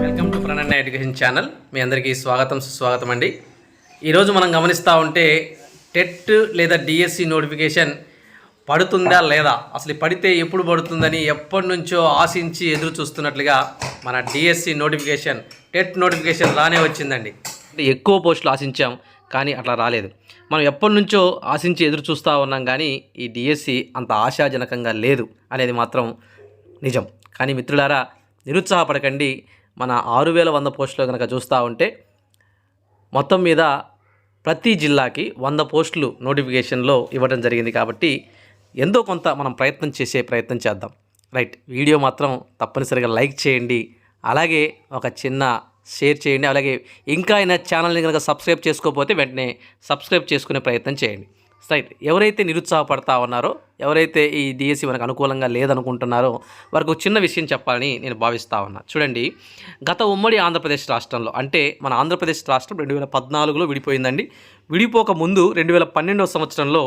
Welcome to Prananya education channel. మీ అందరికీ స్వాగతం సుస్వాగతం అండి. ఈరోజు మనం గమనిస్తూ ఉంటే టెట్ లేదా డిఎస్సి నోటిఫికేషన్ పడుతుందా లేదా? అసలు పడితే ఎప్పుడు పడుతుందని ఎప్పటి నుంచో ఆశించి ఎదురు చూస్తున్నట్లుగా మన డిఎస్సి నోటిఫికేషన్ టెట్ నోటిఫికేషన్ రానే వచ్చిందండి. అంటే ఎక్కువ పోస్టులు ఆశించాం కానీ అట్లా రాలేదు. మనం ఎప్పటి నుంచో ఆశించి ఎదురు చూస్తూ ఉన్నాం కానీ ఈ డిఎస్సి అంత ఆశాజనకంగా లేదు అనేది మాత్రం నిజం. కానీ మిత్రులారా నిరుత్సాహపడకండి. మన ఆరు వేల వంద పోస్టులు కనుక చూస్తూ ఉంటే మొత్తం మీద ప్రతి జిల్లాకి వంద పోస్టులు నోటిఫికేషన్లో ఇవ్వడం జరిగింది కాబట్టి ఎంతో కొంత మనం ప్రయత్నం చేసే ప్రయత్నం చేద్దాం. రైట్ వీడియో మాత్రం తప్పనిసరిగా లైక్ చేయండి. అలాగే ఒక చిన్న షేర్ చేయండి. అలాగే ఇంకా అయినా ఛానల్ని కనుక సబ్స్క్రైబ్ చేసుకోకపోతే వెంటనే సబ్స్క్రైబ్ చేసుకునే ప్రయత్నం చేయండి. రైట్ ఎవరైతే నిరుత్సాహపడతా ఉన్నారో ఎవరైతే ఈ డిఎస్సి మనకు అనుకూలంగా లేదనుకుంటున్నారో వారికి చిన్న విషయం చెప్పాలని నేను భావిస్తా ఉన్నా. చూడండి గత ఉమ్మడి ఆంధ్రప్రదేశ్ రాష్ట్రంలో అంటే మన ఆంధ్రప్రదేశ్ రాష్ట్రం రెండు వేల పద్నాలుగులో విడిపోయిందండి. విడిపోక ముందు రెండు వేల పన్నెండవ సంవత్సరంలో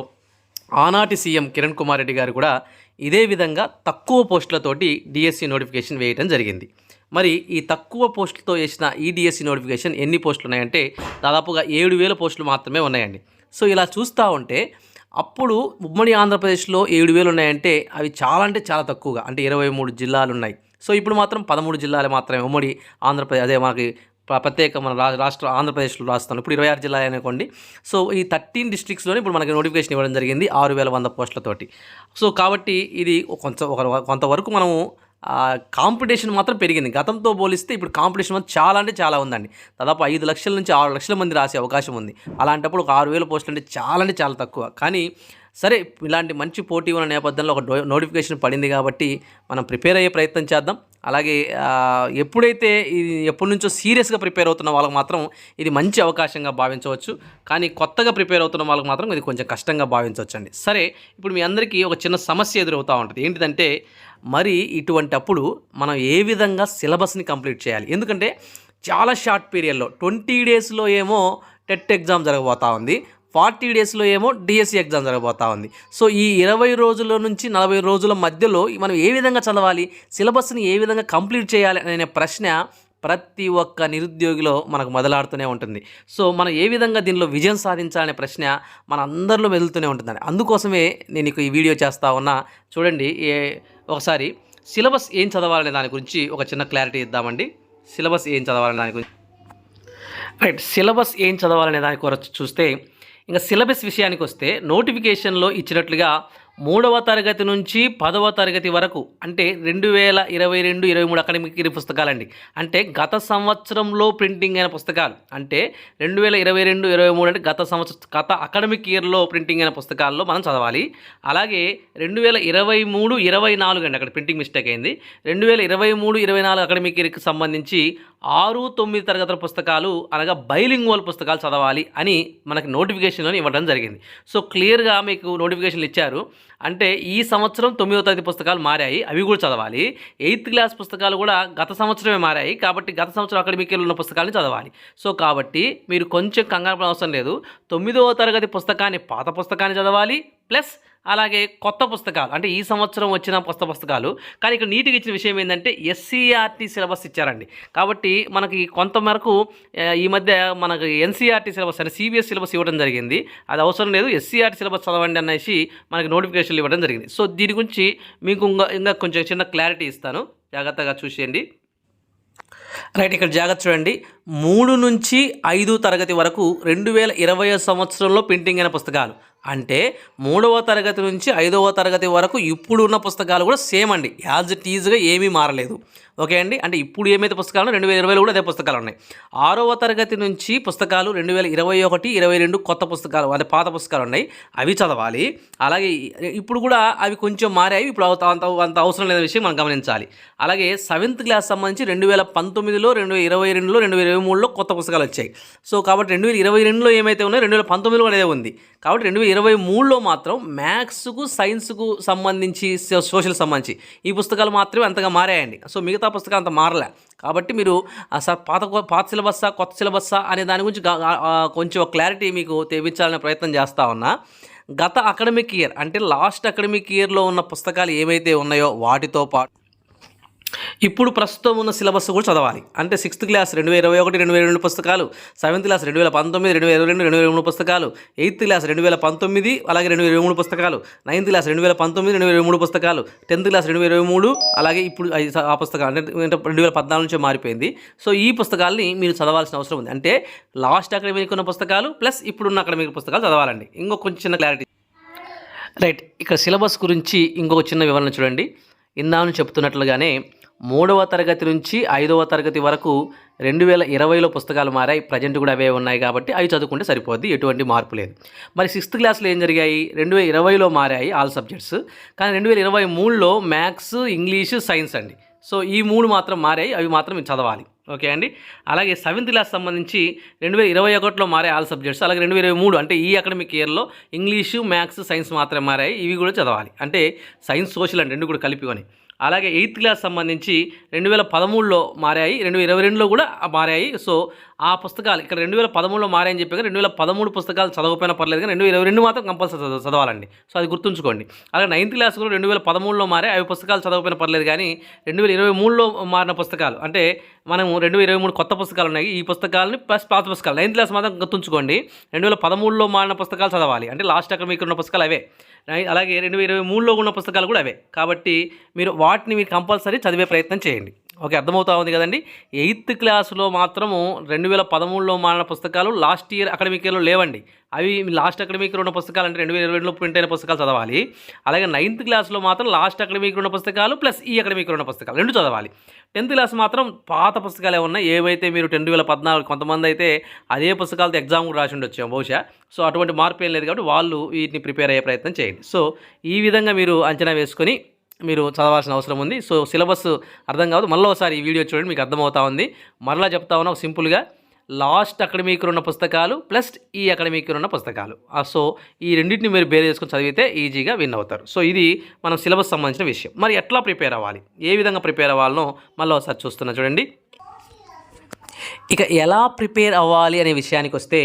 ఆనాటి సీఎం కిరణ్ కుమార్ రెడ్డి గారు కూడా ఇదే విధంగా తక్కువ పోస్టులతోటి డిఎస్సి నోటిఫికేషన్ వేయడం జరిగింది. మరి ఈ తక్కువ పోస్టులతో వేసిన ఈ డిఎస్సి నోటిఫికేషన్ ఎన్ని పోస్టులు ఉన్నాయంటే దాదాపుగా ఏడు వేల పోస్టులు మాత్రమే ఉన్నాయండి. సో ఇలా చూస్తూ ఉంటే అప్పుడు ఉమ్మడి ఆంధ్రప్రదేశ్లో ఏడు వేలు ఉన్నాయంటే అవి చాలా అంటే చాలా తక్కువగా అంటే ఇరవై మూడు జిల్లాలు ఉన్నాయి. సో ఇప్పుడు మాత్రం పదమూడు జిల్లాలు మాత్రమే ఉమ్మడి ఆంధ్రప్రదేశ్ అదే మనకి ప్ర- ప్రత్యేక మన రా- రాష్ట్ర ఆంధ్రప్రదేశ్లో రాస్తాను. ఇప్పుడు ఇరవై ఆరు జిల్లాలు అనుకోండి. సో ఈ థర్టీన్ డిస్ట్రిక్ట్స్లోనే ఇప్పుడు మనకి నోటిఫికేషన్ ఇవ్వడం జరిగింది ఆరు వేల వంద పోస్టులతోటి. సో కాబట్టి ఇది కొంత ఒక కొంతవరకు మనము కాంపిటీషన్ మాత్రం పెరిగింది. గతంతో పోలిస్తే ఇప్పుడు కాంపిటీషన్ మాత్రం చాలా అంటే చాలా ఉందండి. దాదాపు ఐదు లక్షల నుంచి ఆరు లక్షల మంది రాసే అవకాశం ఉంది. అలాంటప్పుడు ఒక ఆరు వేల పోస్టులు అంటే చాలా అంటే చాలా తక్కువ. కానీ సరే ఇలాంటి మంచి పోటీ ఉన్న నేపథ్యంలో ఒక డో- నోటిఫికేషన్ పడింది కాబట్టి మనం ప్రిపేర్ అయ్యే ప్రయత్నం చేద్దాం. అలాగే ఎప్పుడైతే ఇది ఎప్పటి నుంచో సీరియస్గా ప్రిపేర్ అవుతున్న వాళ్ళకి మాత్రం ఇది మంచి అవకాశంగా భావించవచ్చు. కానీ కొత్తగా ప్రిపేర్ అవుతున్న వాళ్ళకి మాత్రం ఇది కొంచెం కష్టంగా భావించవచ్చు అండి సరే ఇప్పుడు మీ అందరికీ ఒక చిన్న సమస్య ఎదురవుతూ ఉంటుంది. ఏంటిదంటే మరి ఇటువంటి అప్పుడు మనం ఏ విధంగా సిలబస్ని కంప్లీట్ చేయాలి? ఎందుకంటే చాలా షార్ట్ పీరియడ్లో ట్వంటీ డేస్లో ఏమో టెట్ ఎగ్జామ్ జరగబోతా ఉంది. ఫార్టీ డేస్లో ఏమో డిఎస్సి ఎగ్జామ్ జరగబోతా ఉంది. సో ఈ ఇరవై రోజుల నుంచి నలభై రోజుల మధ్యలో మనం ఏ విధంగా చదవాలి సిలబస్ని ఏ విధంగా కంప్లీట్ చేయాలి అనే ప్రశ్న ప్రతి ఒక్క నిరుద్యోగిలో మనకు మొదలాడుతూనే ఉంటుంది. సో మనం ఏ విధంగా దీనిలో విజయం సాధించాలనే ప్రశ్న మన అందరిలో మెదులుతూనే ఉంటుందండి. అందుకోసమే నేను ఈ వీడియో చేస్తా ఉన్నా. చూడండి ఏ ఒకసారి సిలబస్ ఏం చదవాలనే దాని గురించి ఒక చిన్న క్లారిటీ ఇద్దామండి. సిలబస్ ఏం చదవాలనే దాని గురించి. రైట్ సిలబస్ ఏం చదవాలనే దాని కొరకు చూస్తే ఇంకా సిలబస్ విషయానికి వస్తే నోటిఫికేషన్లో ఇచ్చినట్లుగా మూడవ తరగతి నుంచి పదవ తరగతి వరకు అంటే రెండు వేల ఇరవై రెండు ఇరవై మూడు అకాడమిక్ ఇయర్ పుస్తకాలండి. అంటే గత సంవత్సరంలో ప్రింటింగ్ అయిన పుస్తకాలు అంటే రెండు వేల ఇరవై రెండు ఇరవై మూడు అంటే గత సంవత్సరం గత అకాడమిక్ ఇయర్లో ప్రింటింగ్ అయిన పుస్తకాల్లో మనం చదవాలి. అలాగే రెండు వేల ఇరవై మూడు ఇరవై నాలుగు అండి అక్కడ ప్రింటింగ్ మిస్టేక్ అయింది. రెండు వేల ఇరవై మూడు ఇరవై నాలుగు అకాడమిక్ ఇయర్కి సంబంధించి ఆరు తొమ్మిది తరగతుల పుస్తకాలు అనగా బైలింగ్వల్ పుస్తకాలు చదవాలి అని మనకి నోటిఫికేషన్లో ఇవ్వడం జరిగింది. సో క్లియర్గా మీకు నోటిఫికేషన్లు ఇచ్చారు. అంటే ఈ సంవత్సరం తొమ్మిదో తరగతి పుస్తకాలు మారాయి అవి కూడా చదవాలి. ఎయిత్ క్లాస్ పుస్తకాలు కూడా గత సంవత్సరమే మారాయి కాబట్టి గత సంవత్సరం అకాడమిక్ ఇయర్లో ఉన్న పుస్తకాలను చదవాలి. సో కాబట్టి మీరు కొంచెం కంగారు అవసరం లేదు. తొమ్మిదవ తరగతి పుస్తకాన్ని పాత పుస్తకాన్ని చదవాలి ప్లస్ అలాగే కొత్త పుస్తకాలు. అంటే ఈ సంవత్సరం వచ్చిన కొత్త పుస్తకాలు. కానీ ఇక్కడ నీట్గా ఇచ్చిన విషయం ఏంటంటే ఎస్సీఆర్టీ సిలబస్ ఇచ్చారండి. కాబట్టి మనకి కొంతమేరకు ఈ మధ్య మనకు ఎన్సీఆర్టీ సిలబస్ అంటే సిబిఎస్ సిలబస్ ఇవ్వడం జరిగింది. అది అవసరం లేదు ఎస్సీఆర్టీ సిలబస్ చదవండి అనేసి మనకి నోటిఫికేషన్లు ఇవ్వడం జరిగింది. సో దీని గురించి మీకు ఇంకా ఇంకా కొంచెం చిన్న క్లారిటీ ఇస్తాను. జాగ్రత్తగా చూసేయండి. రైట్ ఇక్కడ జాగ్రత్త చూడండి. మూడు నుంచి ఐదు తరగతి వరకు రెండు వేల ఇరవై సంవత్సరంలో ప్రింటింగ్ అయిన పుస్తకాలు. అంటే మూడవ తరగతి నుంచి ఐదవ తరగతి వరకు ఇప్పుడు ఉన్న పుస్తకాలు కూడా సేమ్ అండి. యాజ్ ఇట్ ఈజ్గా ఏమీ మారలేదు. ఓకే అండి? అంటే ఇప్పుడు ఏమైతే పుస్తకాలు రెండు వేల ఇరవైలో కూడా అదే పుస్తకాలు ఉన్నాయి. ఆరవ తరగతి నుంచి పుస్తకాలు రెండు వేల ఇరవై ఒకటి ఇరవై రెండు కొత్త పుస్తకాలు అదే పాత పుస్తకాలు ఉన్నాయి. అవి చదవాలి. అలాగే ఇప్పుడు కూడా అవి కొంచెం మారాయి. ఇప్పుడు అంత అంత అంత అవసరం లేని విషయం మనం గమనించాలి. అలాగే సెవెంత్ క్లాస్ సంబంధించి రెండు వేల పంతొమ్మిదిలో రెండు వేల ఇరవై రెండులో రెండు వేల ఇరవై మూడులో కొత్త పుస్తకాలు వచ్చాయి. సో కాబట్టి రెండు వేల ఇరవై రెండులో ఏమైతే ఉన్నాయో రెండు వేల పంతొమ్మిదిలో కూడా అదే ఉంది. కాబట్టి రెండు వేల ఇరవై మూడులో మాత్రం మ్యాథ్స్కు సైన్స్కు సంబంధించి సోషల్ సంబంధించి ఈ పుస్తకాలు మాత్రమే అంతగా మారాయండి. సో మిగతా పుస్తకాలు అంత మారలే. కాబట్టి మీరు సార్ పాత పాత సిలబస్సా కొత్త సిలబస్సా అనే దాని గురించి కొంచెం క్లారిటీ మీకు తెప్పించాలనే ప్రయత్నం చేస్తా ఉన్నా. గత అకాడమిక్ ఇయర్ అంటే లాస్ట్ అకాడమిక్ ఇయర్లో ఉన్న పుస్తకాలు ఏమైతే ఉన్నాయో వాటితో పాటు ఇప్పుడు ప్రస్తుతం ఉన్న సిలబస్ కూడా చదవాలి అంటే సిక్స్త్ క్లాస్ రెండు వేల ఇరవై ఒకటి రెండు వేల రెండు పుస్తకాలు సెవెంత్ క్లాస్ రెండు వేల పంతొమ్మిది రెండు వేల ఇరవై రెండు రెండు వేల మూడు పుస్తకాలు ఎయిత్ క్లాస్ రెండు వేల పంతొమ్మిది అలాగే రెండు వేల ఇరవై మూడు పుస్తకాలు నైన్త్ క్లాస్ రెండు వేల పంతొమ్మిది రెండు వేల ఇరవై మూడు పుస్తకాలు టెన్త్ క్లాస్ రెండు వేల ఇరవై మూడు అలాగే ఇప్పుడు ఆ పుస్తకాలు అంటే రెండు వేల పద్నాలుగు నుంచే మారిపోయింది సో ఈ పుస్తకాలని మీరు చదవాల్సిన అవసరం ఉంది అంటే లాస్ట్ అకాడమిక్ ఉన్న పుస్తకాలు ప్లస్ ఇప్పుడున్న అకాడమిక్ పుస్తకాలు చదవాలండి ఇంకో కొంచెం చిన్న క్లారిటీ రైట్ ఇక్కడ సిలబస్ గురించి ఇంకొక చిన్న వివరణ చూడండి ఇందామని చెప్తున్నట్లుగానే మూడవ తరగతి నుంచి ఐదవ తరగతి వరకు రెండు వేల ఇరవైలో పుస్తకాలు మారాయి. ప్రజెంట్ కూడా అవే ఉన్నాయి కాబట్టి అవి చదువుకుంటే సరిపోద్ది. ఎటువంటి మార్పు లేదు. మరి సిక్స్త్ క్లాస్లో ఏం జరిగాయి? రెండు వేల ఇరవైలో మారాయి ఆల్ సబ్జెక్ట్స్. కానీ రెండు వేల ఇరవై మూడులో మ్యాథ్స్ ఇంగ్లీషు సైన్స్ అండి. సో ఈ మూడు మాత్రం మారాయి. అవి మాత్రం చదవాలి. ఓకే అండి? అలాగే సెవెంత్ క్లాస్ సంబంధించి రెండు వేల ఇరవై ఒకటిలో మారే ఆల్ సబ్జెక్ట్స్. అలాగే రెండు వేల ఇరవై మూడు అంటే ఈ అకాడమిక్ ఇయర్లో ఇంగ్లీషు మ్యాథ్స్ సైన్స్ మాత్రమే మారాయి. ఇవి కూడా చదవాలి. అంటే సైన్స్ సోషల్ అండి రెండు కూడా కలిపికొని అలాగే ఎయిత్ క్లాస్ సంబంధించి రెండు వేల పదమూడులో మారాయి రెండు వేల ఇరవై రెండులో కూడా మారాయి. సో ఆ పుస్తకాలు ఇక్కడ రెండు వేల పదమూడులో మారాయని చెప్పి రెండు వేల పదమూడు పుస్తకాలు చదవకపోయినా పర్లేదు కానీ రెండు వేల ఇరవై రెండు మాత్రం కంపల్సరీ చదవాలండి. సో అది గుర్తుంచుకోండి. అలాగే నైన్త్ క్లాస్ కూడా రెండు వేల పదమూడులో మారే అవి పుస్తకాలు చదవకపోయినా పర్లేదు కానీ రెండు వేల ఇరవై మూడులో మారిన పుస్తకాలు. అంటే మనం రెండు వేల ఇరవై మూడు కొత్త పుస్తకాలు ఉన్నాయి. ఈ పుస్తకాలని ప్లస్ పాత పుస్తకాలు. నైన్త్ క్లాస్ మాత్రం గుర్తుంచుకోండి. రెండు వేల పదమూడులో మారిన పుస్తకాలు చదవాలి. అంటే లాస్ట్ అక్కడ మీకు ఉన్న పుస్తకాలు అవే. అలాగే రెండు వేల ఇరవై మూడులో ఉన్న పుస్తకాలు కూడా అవే. కాబట్టి మీరు వాటిని మీరు కంపల్సరీ చదివే ప్రయత్నం చేయండి. ఓకే అర్థమవుతా ఉంది కదండి. ఎయిత్ క్లాస్లో మాత్రము రెండు వేల పదమూడులో మారిన పుస్తకాలు లాస్ట్ ఇయర్ అకాడమిక్ ఇయర్లో లేవండి. అవి లాస్ట్ అకాడమిక్ ఉన్న పుస్తకాలు అంటే రెండు వేల ఇరవై రెండులో ప్రింట్ అయిన పుస్తకాలు చదవాలి. అలాగే నైన్త్ క్లాస్లో మాత్రం లాస్ట్ అకాడమిక్ ఉన్న పుస్తకాలు ప్లస్ ఈ అకాడమిక్ ఉన్న పుస్తకాలు రెండు చదవాలి. టెన్త్ క్లాస్ మాత్రం పాత పుస్తకాలే ఉన్నాయి. ఏవైతే మీరు రెండు వేల పద్నాలుగు కొంతమంది అయితే అదే పుస్తకాలతో ఎగ్జామ్ కూడా రాసి ఉండొచ్చు బహుశా. సో అటువంటి మార్పు ఏం లేదు కాబట్టి వాళ్ళు వీటిని ప్రిపేర్ అయ్యే ప్రయత్నం చేయండి. సో ఈ విధంగా మీరు అంచనా వేసుకొని మీరు చదవాల్సిన అవసరం ఉంది. సో సిలబస్ అర్థం కాదు. మళ్ళీ ఒకసారి ఈ వీడియో చూడండి మీకు అర్థమవుతా ఉంది. మరలా చెప్తా ఉన్నా సింపుల్గా. లాస్ట్ అకాడమిక్ ఉన్న పుస్తకాలు ప్లస్ ఈ అకాడమిక్ ఉన్న పుస్తకాలు. సో ఈ రెండింటిని మీరు బేర్ చేసుకొని చదివితే ఈజీగా విన్ అవుతారు. సో ఇది మనం సిలబస్ సంబంధించిన విషయం. మరి ఎట్లా ప్రిపేర్ అవ్వాలి? ఏ విధంగా ప్రిపేర్ అవ్వాలనో మళ్ళీ ఒకసారి చూస్తున్నా చూడండి. ఇక ఎలా ప్రిపేర్ అవ్వాలి అనే విషయానికి వస్తే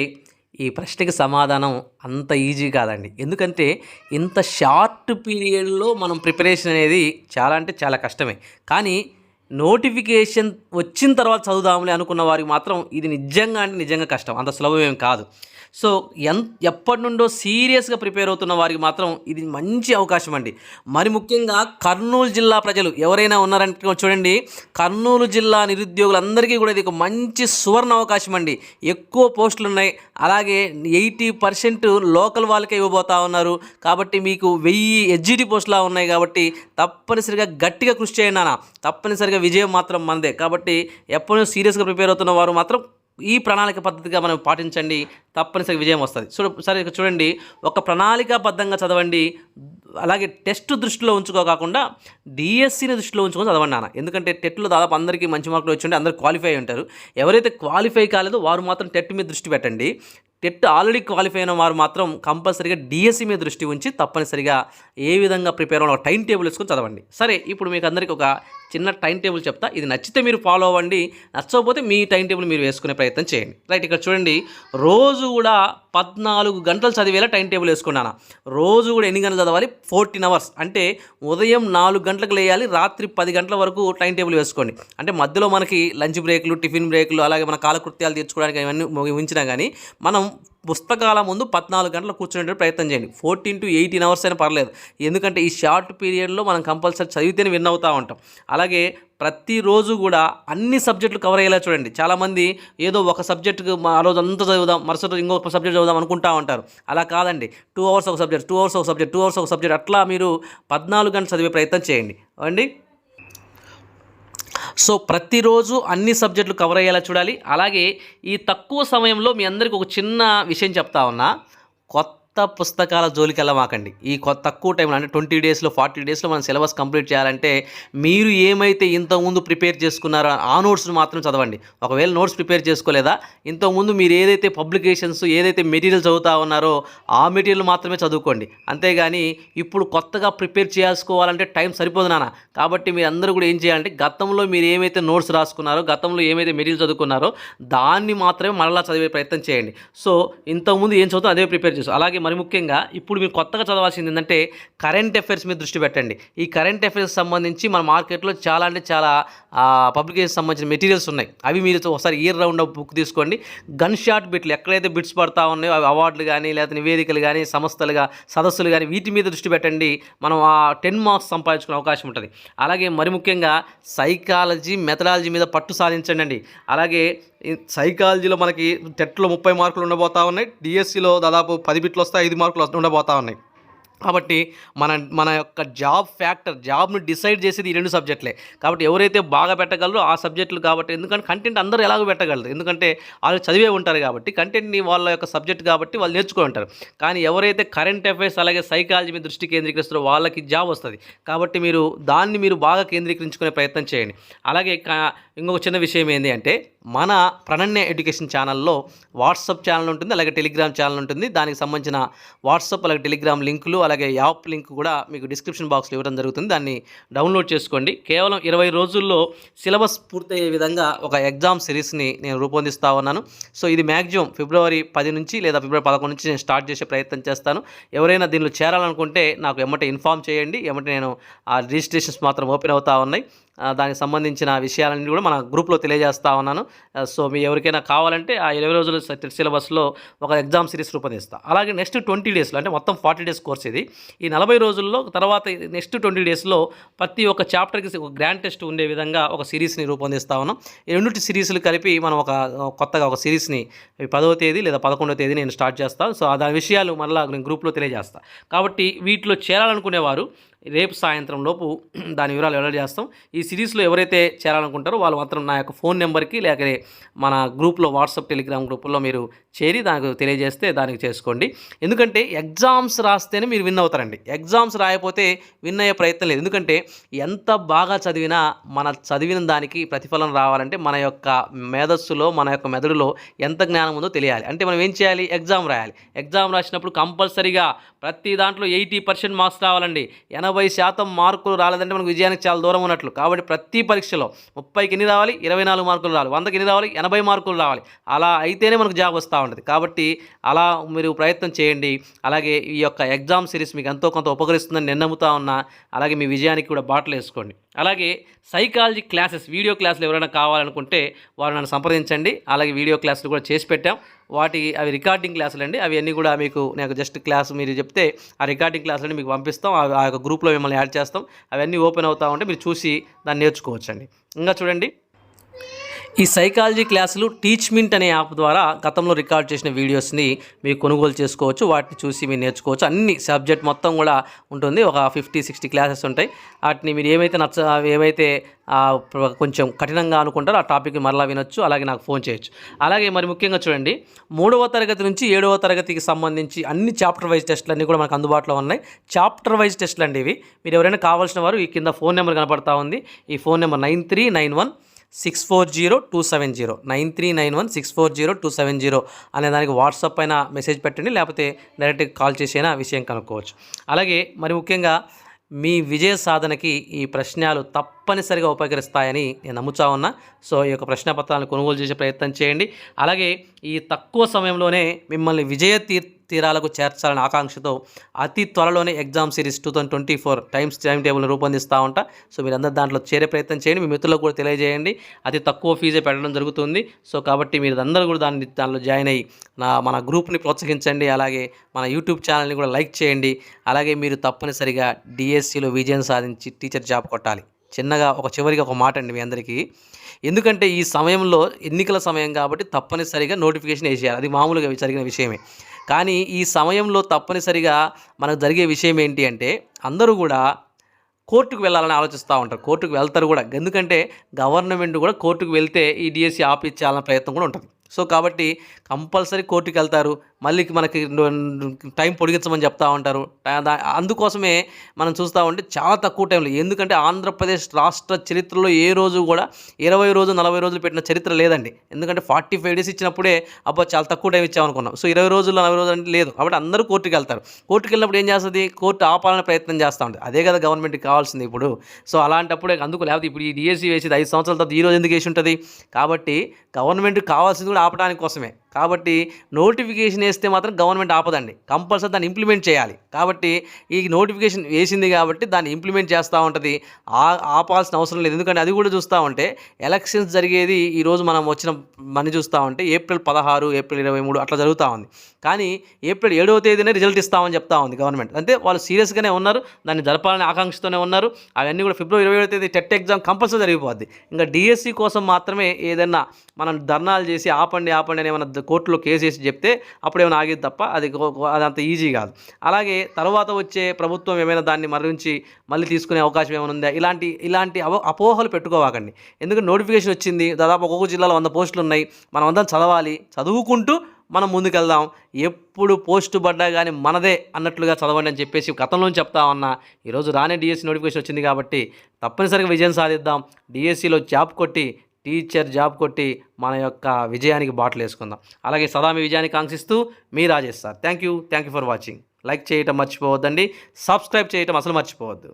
ఈ ప్రశ్నకి సమాధానం అంత ఈజీ కాదండి. ఎందుకంటే ఇంత షార్ట్ పీరియడ్లో మనం ప్రిపరేషన్ అనేది చాలా అంటే చాలా కష్టమే. కానీ నోటిఫికేషన్ వచ్చిన తర్వాత చదువుదాంలే అనుకున్న వారికి మాత్రం ఇది నిజంగా అంటే నిజంగా కష్టం. అంత సులభమేం కాదు. సో ఎన్ ఎప్పటి నుండో సీరియస్గా ప్రిపేర్ అవుతున్న వారికి మాత్రం ఇది మంచి అవకాశం అండి. మరి ముఖ్యంగా కర్నూలు జిల్లా ప్రజలు ఎవరైనా ఉన్నారంటే చూడండి కర్నూలు జిల్లా నిరుద్యోగులందరికీ కూడా ఇది ఒక మంచి సువర్ణ అవకాశం అండి. ఎక్కువ పోస్టులు ఉన్నాయి అలాగే ఎయిటీ పర్సెంట్ లోకల్ వాళ్ళకే ఇవ్వబోతా ఉన్నారు. కాబట్టి మీకు వెయ్యి హెచ్జిటి పోస్టులా ఉన్నాయి కాబట్టి తప్పనిసరిగా గట్టిగా కృషి చేయండి నాన్న తప్పనిసరిగా విజయం మాత్రం మనదే కాబట్టి ఎప్పుడూ సీరియస్గా ప్రిపేర్ అవుతున్న వారు మాత్రం ఈ ప్రణాళిక పద్ధతిగా మనం పాటించండి తప్పనిసరిగా విజయం వస్తుంది. చూడ సరే చూడండి ఒక ప్రణాళికాబద్ధంగా చదవండి అలాగే టెస్ట్ దృష్టిలో ఉంచుకో కాకుండా డిఎస్సిని దృష్టిలో ఉంచుకొని చదవండి నాన్న. ఎందుకంటే టెట్లో దాదాపు అందరికీ మంచి మార్కులు వచ్చి ఉంటే అందరూ క్వాలిఫై ఉంటారు. ఎవరైతే క్వాలిఫై కాలేదో వారు మాత్రం టెట్ మీద దృష్టి పెట్టండి. టెట్ ఆల్రెడీ క్వాలిఫై అయిన వారు మాత్రం కంపల్సరీగా డిఎస్సి మీద దృష్టి ఉంచి తప్పనిసరిగా ఏ విధంగా ప్రిపేర్ అవ్వాలి ఒక టైం టేబుల్ వేసుకొని చదవండి. సరే ఇప్పుడు మీకు అందరికీ ఒక చిన్న టైం టేబుల్ చెప్తా. ఇది నచ్చితే మీరు ఫాలో అవ్వండి. నచ్చకపోతే మీ టైం టేబుల్ మీరు వేసుకునే ప్రయత్నం చేయండి. రైట్ ఇక్కడ చూడండి. రోజు కూడా పద్నాలుగు గంటలు చదివేలా టైం టేబుల్ వేసుకున్నాను. రోజు కూడా ఎన్ని గంటలు చదవాలి? Fourteen hours. అంటే ఉదయం నాలుగు గంటలకు లేయాలి రాత్రి పది గంటల వరకు టైం టేబుల్ వేసుకోండి. అంటే మధ్యలో మనకి లంచ్ బ్రేక్లు టిఫిన్ బ్రేక్లు అలాగే మన కాలకృత్యాలు తీర్చుకోవడానికి ఇవన్నీ ఉంచినా కానీ మనం పుస్తకాల ముందు పద్నాలుగు గంటలు కూర్చునే ప్రయత్నం చేయండి. ఫోర్టీన్ టు ఎయిటీన్ అవర్స్ అయినా పర్లేదు. ఎందుకంటే ఈ షార్ట్ పీరియడ్లో మనం కంపల్సరీ చదివితేనే విన్ అవుతూ ఉంటాం. అలాగే ప్రతిరోజు కూడా అన్ని సబ్జెక్టులు కవర్ అయ్యేలా చూడండి. చాలామంది ఏదో ఒక సబ్జెక్టుకు ఆ రోజు అంతా చదువుదాం మరుసటి రోజు ఇంకొక సబ్జెక్ట్ చదువుదాం అనుకుంటా ఉంటారు. అలా కాదండి. టూ అవర్స్ ఒక సబ్జెక్ట్ టూ అవర్స్ ఒక సబ్జెక్ట్ టూ అవర్స్ ఒక సబ్జెక్ట్ అట్లా మీరు పద్నాలుగు గంటలు చదివే ప్రయత్నం చేయండి. అండి? సో ప్రతిరోజు అన్ని సబ్జెక్టులు కవర్ అయ్యేలా చూడాలి. అలాగే ఈ తక్కువ సమయంలో మీ అందరికీ ఒక చిన్న విషయం చెప్తా ఉన్నా. కొత్త పుస్తకాల జోలికి వెళ్ళమాకండి ఈ కొత్త తక్కువ టైంలో అంటే ట్వంటీ డేస్లో ఫార్టీ డేస్లో మనం సిలబస్ కంప్లీట్ చేయాలంటే మీరు ఏమైతే ఇంతకుముందు ప్రిపేర్ చేసుకున్నారో ఆ నోట్స్ని మాత్రం చదవండి. ఒకవేళ నోట్స్ ప్రిపేర్ చేసుకోలేదా? ఇంతకుముందు మీరు ఏదైతే పబ్లికేషన్స్ ఏదైతే మెటీరియల్ చదువుతా ఉన్నారో ఆ మెటీరియల్ మాత్రమే చదువుకోండి. అంతేగాని ఇప్పుడు కొత్తగా ప్రిపేర్ చేసుకోవాలంటే టైం సరిపోదు నాన్న. కాబట్టి మీరు అందరూ కూడా ఏం చేయాలంటే గతంలో మీరు ఏమైతే నోట్స్ రాసుకున్నారో గతంలో ఏమైతే మెటీరియల్ చదువుకున్నారో దాన్ని మాత్రమే మరలా చదివే ప్రయత్నం చేయండి. సో ఇంతకుముందు ఏం చదువుతా అదే ప్రిపేర్ చేస్తాం అలాగే మరి ముఖ్యంగా ఇప్పుడు మీరు కొత్తగా చదవాల్సింది ఏంటంటే కరెంట్ అఫైర్స్ మీద దృష్టి పెట్టండి. ఈ కరెంట్ అఫైర్స్ సంబంధించి మన మార్కెట్లో చాలా అంటే చాలా పబ్లికేషన్ సంబంధించిన మెటీరియల్స్ ఉన్నాయి. అవి మీరు ఒకసారి ఇయర్ రౌండ్ బుక్ తీసుకోండి. గన్ షాట్ బిట్లు ఎక్కడైతే బిట్స్ పడతా ఉన్నాయో అవి అవార్డులు కానీ లేకపోతే నివేదికలు కానీ సంస్థలుగా సదస్సులు కానీ వీటి మీద దృష్టి పెట్టండి. మనం ఆ టెన్ మార్క్స్ సంపాదించుకునే అవకాశం ఉంటుంది. అలాగే మరి ముఖ్యంగా సైకాలజీ మెథడాలజీ మీద పట్టు సాధించండి అండి. అలాగే సైకాలజీలో మనకి టెట్లో ముప్పై మార్కులు ఉండబోతా ఉన్నాయి. డిఎస్సిలో దాదాపు పది బిట్లు వస్తాయి. ఐదు మార్కులు వస్తూ ఉండబోతా ఉన్నాయి. కాబట్టి మన మన యొక్క జాబ్ ఫ్యాక్టర్ జాబ్ను డిసైడ్ చేసేది ఈ రెండు సబ్జెక్టులే. కాబట్టి ఎవరైతే బాగా పెట్టగలరో ఆ సబ్జెక్టులు కాబట్టి ఎందుకంటే కంటెంట్ అందరూ ఎలాగో పెట్టగలరు. ఎందుకంటే వాళ్ళు చదివే ఉంటారు కాబట్టి కంటెంట్ని వాళ్ళ యొక్క సబ్జెక్ట్ కాబట్టి వాళ్ళు నేర్చుకుని ఉంటారు. కానీ ఎవరైతే కరెంట్ అఫైర్స్ అలాగే సైకాలజీ మీద దృష్టి కేంద్రీకరిస్తారో వాళ్ళకి జాబ్ వస్తుంది. కాబట్టి మీరు దాన్ని మీరు బాగా కేంద్రీకరించుకునే ప్రయత్నం చేయండి. అలాగే కా- ఇంకొక చిన్న విషయం ఏంటి అంటే మన ప్రణన్య ఎడ్యుకేషన్ ఛానల్లో వాట్సాప్ ఛానల్ ఉంటుంది అలాగే టెలిగ్రామ్ ఛానల్ ఉంటుంది. దానికి సంబంధించిన వాట్సాప్ అలాగే టెలిగ్రామ్ లింకులు అలాగే యాప్ లింక్ కూడా మీకు డిస్క్రిప్షన్ బాక్స్లో ఇవ్వడం జరుగుతుంది. దాన్ని డౌన్లోడ్ చేసుకోండి. కేవలం ఇరవై రోజుల్లో సిలబస్ పూర్తయ్యే విధంగా ఒక ఎగ్జామ్ సిరీస్ని నేను రూపొందిస్తా ఉన్నాను. సో ఇది మ్యాక్సిమం ఫిబ్రవరి పది నుంచి లేదా ఫిబ్రవరి పదకొండు నుంచి నేను స్టార్ట్ చేసే ప్రయత్నం చేస్తాను. ఎవరైనా దీనిలో చేరాలనుకుంటే నాకు ఎమ్మటే ఇన్ఫామ్ చేయండి. ఎమ్మటే నేను ఆ రిజిస్ట్రేషన్స్ మాత్రం ఓపెన్ అవుతా ఉన్నాయి. దానికి సంబంధించిన విషయాలన్నీ కూడా మన గ్రూప్లో తెలియజేస్తా ఉన్నాను. సో మీ ఎవరికైనా కావాలంటే ఆ ఇరవై రోజుల సిలబస్లో ఒక ఎగ్జామ్ సిరీస్ రూపొందిస్తా. అలాగే నెక్స్ట్ ట్వంటీ డేస్లో అంటే మొత్తం ఫార్టీ డేస్ కోర్స్ ఇది. ఈ నలభై రోజుల్లో తర్వాత నెక్స్ట్ ట్వంటీ డేస్లో ప్రతి ఒక్క చాప్టర్కి ఒక గ్రాండ్ టెస్ట్ ఉండే విధంగా ఒక సిరీస్ని రూపొందిస్తా ఉన్నాం. ఈ రెండింటి సిరీస్లు కలిపి మనం ఒక కొత్తగా ఒక సిరీస్ని పదవ తేదీ లేదా పదకొండవ తేదీ నేను స్టార్ట్ చేస్తాను సో దాని విషయాలు మళ్ళీ నేను గ్రూప్లో తెలియజేస్తాను కాబట్టి వీటిలో చేరాలనుకునేవారు రేపు సాయంత్రం లోపు దాని వివరాలు వెల్లడి చేస్తాం? ఈ సిరీస్లో ఎవరైతే చేరాలనుకుంటారో వాళ్ళు మాత్రం నా యొక్క ఫోన్ నెంబర్కి లేకపోతే మన గ్రూప్లో వాట్సాప్ టెలిగ్రామ్ గ్రూపుల్లో మీరు చేరి దానికి తెలియజేస్తే దానికి చేసుకోండి. ఎందుకంటే ఎగ్జామ్స్ రాస్తేనే మీరు విన్ అవుతారండి. ఎగ్జామ్స్ రాయకపోతే విన్ అయ్యే ప్రయత్నం లేదు. ఎందుకంటే ఎంత బాగా చదివినా మన చదివిన దానికి ప్రతిఫలం రావాలంటే మన యొక్క మేధస్సులో మన యొక్క మెదడులో ఎంత జ్ఞానం ఉందో తెలియాలి. అంటే మనం ఏం చేయాలి? ఎగ్జామ్ రాయాలి. ఎగ్జామ్ రాసినప్పుడు కంపల్సరీగా ప్రతి దాంట్లో ఎయిటీ పర్సెంట్ మార్క్స్ రావాలండి. ఎనభై శాతం మార్కులు రాలేదంటే మనకు విజయానికి చాలా దూరం ఉన్నట్లు. కాబట్టి ప్రతి పరీక్షలో ముప్పైకి ఎన్ని రావాలి? ఇరవై నాలుగు మార్కులు రావాలి. వందకి ఎన్ని రావాలి? ఎనభై మార్కులు రావాలి. అలా అయితేనే మనకు జాబ్ వస్తూ ఉంటుంది. కాబట్టి అలా మీరు ప్రయత్నం చేయండి. అలాగే ఈ యొక్క ఎగ్జామ్ సిరీస్ మీకు ఎంతో కొంత ఉపకరిస్తుందని నేను నమ్ముతా ఉన్నా. అలాగే మీ విజయానికి కూడా బాటలు వేసుకోండి. అలాగే సైకాలజీ క్లాసెస్ వీడియో క్లాసులు ఎవరైనా కావాలనుకుంటే వారు నన్ను సంప్రదించండి. అలాగే వీడియో క్లాసులు కూడా చేసి పెట్టాం. వాటి అవి రికార్డింగ్ క్లాసులు అండి. అవి అన్నీ కూడా మీకు నాకు జస్ట్ క్లాస్ మీరు చెప్తే ఆ రికార్డింగ్ క్లాసులని మీకు పంపిస్తాం. ఆ- ఆ యొక్క గ్రూప్లో మిమ్మల్ని యాడ్ చేస్తాం. అవన్నీ ఓపెన్ అవుతా ఉంటే మీరు చూసి దాన్ని నేర్చుకోవచ్చండి. ఇంకా చూడండి. ఈ సైకాలజీ క్లాసులు టీచ్మెంట్ అనే యాప్ ద్వారా గతంలో రికార్డ్ చేసిన వీడియోస్ని మీరు కొనుగోలు చేసుకోవచ్చు వాటిని చూసి మీరు నేర్చుకోవచ్చు. అన్ని సబ్జెక్ట్ మొత్తం కూడా ఉంటుంది. ఒక ఫిఫ్టీ సిక్స్టీ క్లాసెస్ ఉంటాయి. వాటిని మీరు ఏమైతే నచ్చ ఏమైతే కొంచెం కఠినంగా అనుకుంటారో ఆ టాపిక్ మరలా వినొచ్చు. అలాగే నాకు ఫోన్ చేయొచ్చు. అలాగే మరి ముఖ్యంగా చూడండి. మూడవ తరగతి నుంచి ఏడవ తరగతికి సంబంధించి అన్ని చాప్టర్ వైజ్ టెస్ట్లు అన్నీ కూడా మనకు అందుబాటులో ఉన్నాయి. చాప్టర్ వైజ్ టెస్ట్లు అండి ఇవి. మీరు ఎవరైనా కావాల్సిన వారు ఈ కింద ఫోన్ నెంబర్ కనపడతా ఉంది. ఈ phone number nine three nine one six four zero two seven zero nine three nine one six four zero two seven zero అనే దానికి వాట్సాప్ పైన మెసేజ్ పెట్టండి లేకపోతే డైరెక్ట్గా కాల్ చేసైనా విషయం కనుక్కోవచ్చు. అలాగే మరి ముఖ్యంగా మీ విజయ సాధనకి ఈ ప్రశ్నలు తప్పనిసరిగా ఉపకరిస్తాయని నేను నమ్ముతా ఉన్నా. సో ఈ యొక్క ప్రశ్న పత్రాలను కొనుగోలు చేసే ప్రయత్నం చేయండి. అలాగే ఈ తక్కువ సమయంలోనే మిమ్మల్ని విజయ తీర్ తీరాలకు చేర్చాలనే ఆకాంక్షతో అతి త్వరలోనే exam series two thousand twenty four times time టేబుల్ని రూపొందిస్తూ ఉంటా. సో మీరందరూ దాంట్లో చేరే ప్రయత్నం చేయండి. మీ మిత్రులకు కూడా తెలియజేయండి. అతి తక్కువ ఫీజే పెట్టడం జరుగుతుంది. సో కాబట్టి మీరు అందరూ కూడా దాన్ని దానిలో జాయిన్ అయ్యి నా మన గ్రూప్ని ప్రోత్సహించండి. అలాగే మన యూట్యూబ్ ఛానల్ని కూడా లైక్ చేయండి. అలాగే మీరు తప్పనిసరిగా డిఎస్సిలో విజయం సాధించి టీచర్ జాబ్ కొట్టాలి. చిన్నగా ఒక చివరిగా ఒక మాట అండి మీ అందరికీ. ఎందుకంటే ఈ సమయంలో ఎన్నికల సమయం కాబట్టి తప్పనిసరిగా నోటిఫికేషన్ వేసేయాలి. అది మామూలుగా జరిగిన విషయమే. కానీ ఈ సమయంలో తప్పనిసరిగా మనకు జరిగే విషయం ఏంటి అంటే అందరూ కూడా కోర్టుకు వెళ్ళాలని ఆలోచిస్తూ ఉంటారు. కోర్టుకు వెళ్తారు కూడా. ఎందుకంటే గవర్నమెంట్ కూడా కోర్టుకు వెళ్తే ఈ డిఎస్సి ఆపిచ్చాలన్న ప్రయత్నం కూడా ఉంటుంది. సో కాబట్టి కంపల్సరీ కోర్టుకి వెళ్తారు మళ్ళీ మనకి టైం పొడిగించమని చెప్తా ఉంటారు. అందుకోసమే మనం చూస్తూ ఉంటే చాలా తక్కువ టైంలో ఎందుకంటే ఆంధ్రప్రదేశ్ రాష్ట్ర చరిత్రలో ఏ రోజు కూడా ఇరవై రోజు నలభై రోజులు పెట్టిన చరిత్ర లేదండి. ఎందుకంటే ఫార్టీ ఫైవ్ డేస్ ఇచ్చినప్పుడే అబ్బా చాలా తక్కువ టైం ఇచ్చామనుకున్నాం. సో ఇరవై రోజులు నలభై రోజులు అంటే లేదు. కాబట్టి అందరూ కోర్టుకి వెళ్తారు కోర్టుకి వెళ్ళినప్పుడు ఏం చేస్తుంది? కోర్టు ఆపాలనే ప్రయత్నం చేస్తూ ఉంటుంది. అదే కదా గవర్నమెంట్కి కావాల్సింది ఇప్పుడు. సో అలాంటప్పుడే అందుకు లేకపోతే ఇప్పుడు ఈ డిఎస్సి వేసేది ఐదు సంవత్సరాల తర్వాత ఈ రోజు ఎందుకు వేసి ఉంటుంది? కాబట్టి గవర్నమెంట్కి కావాల్సింది కూడా ఆపడానికి కోసమే కాబట్టి నోటిఫికేషన్ వేస్తే మాత్రం గవర్నమెంట్ ఆపదండి. కంపల్సరీ దాన్ని ఇంప్లిమెంట్ చేయాలి. కాబట్టి ఈ నోటిఫికేషన్ వేసింది కాబట్టి దాన్ని ఇంప్లిమెంట్ చేస్తూ ఉంటుంది. ఆ ఆపాల్సిన అవసరం లేదు. ఎందుకంటే అది కూడా చూస్తూ ఉంటే ఎలక్షన్స్ జరిగేది ఈరోజు మనం వచ్చిన మనీ చూస్తూ ఉంటే ఏప్రిల్ పదహారు ఏప్రిల్ ఇరవై మూడు అట్లా జరుగుతూ ఉంది. కానీ ఏప్రిల్ ఏడవ తేదీనే రిజల్ట్ ఇస్తామని చెప్తా ఉంది గవర్నమెంట్. అంటే వాళ్ళు సీరియస్గానే ఉన్నారు దాన్ని జరపాలని ఆకాంక్షతోనే ఉన్నారు. అవన్నీ కూడా ఫిబ్రవరి ఇరవై ఏడవ తేదీ టెట్ ఎగ్జామ్ కంపల్సరీ జరిగిపోద్ది. ఇంకా డిఎస్సి కోసం మాత్రమే ఏదైనా మనం ధర్నాలు చేసి ఆపండి ఆపండి అని ఏమైనా కోర్టులో కేసు వేసి చెప్తే అప్పుడు ఏమైనా ఆగేది తప్ప అది గో- అది అంత ఈజీ కాదు. అలాగే తర్వాత వచ్చే ప్రభుత్వం ఏమైనా దాన్ని మరలించి మళ్ళీ తీసుకునే అవకాశం ఏమైనా ఉందా? ఇలాంటి ఇలాంటి అపోహలు పెట్టుకోవాకండి. ఎందుకంటే నోటిఫికేషన్ వచ్చింది దాదాపు ఒక్కొక్క జిల్లాలో వంద పోస్టులు ఉన్నాయి. మనం అందరం చదవాలి చదువుకుంటూ మనం ముందుకెళ్దాం. ఎప్పుడు పోస్టు పడ్డా కానీ మనదే అన్నట్లుగా చదవండి అని చెప్పేసి గతంలో చెప్తా ఉన్నా. ఈరోజు రానే డిఎస్సి నోటిఫికేషన్ వచ్చింది కాబట్టి తప్పనిసరిగా విజయం సాధిద్దాం. డిఎస్సిలో జాబ్ కొట్టి టీచర్ జాబ్ కొట్టి మన యొక్క విజయానికి బాటలు వేసుకుందాం. అలాగే సదా మీ విజయాన్ని కాంక్షిస్తూ మీ Rajesh sir. Thank you thank you for watching like చేయటం మర్చిపోవద్దండి. సబ్స్క్రైబ్ చేయటం అసలు మర్చిపోవద్దు.